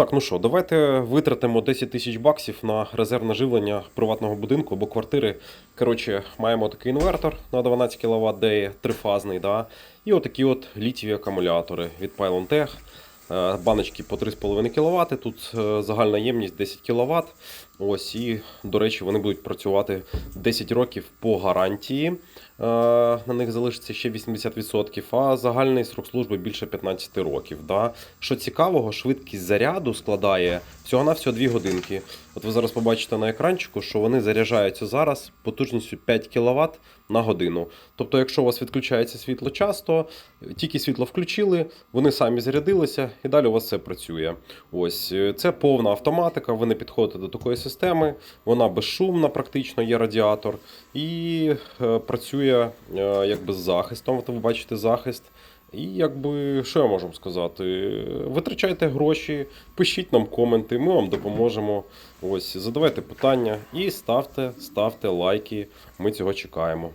Так, ну що, давайте витратимо 10 тисяч баксів на резервне живлення приватного будинку або квартири. Коротше, маємо такий інвертор на 12 кВт, де є трифазний, да? і отакі от літіві акумулятори від Pylon Е, Баночки по 3,5 кВт, тут е, загальна ємність 10 кВт. Ось, і, до речі, вони будуть працювати 10 років по гарантії. Е, На них залишиться ще 80%, а загальний срок служби більше 15 років. Да? Що цікавого, швидкість заряду складає всього-навсього 2 годинки. От ви зараз побачите на екранчику, що вони заряджаються зараз потужністю 5 кВт на годину. Тобто, якщо у вас відключається світло часто, тільки світло включили, вони самі зарядилися, і далі у вас все працює. Ось е, це повна автоматика. Ви не підходите до такої системи, вона безшумна, практично є радіатор, і е, працює е, якби з захистом. Ви бачите захист. І якби що я можу вам сказати? Витрачайте гроші, пишіть нам коменти, ми вам допоможемо. Ось задавайте питання і ставте, ставте лайки. Ми цього чекаємо.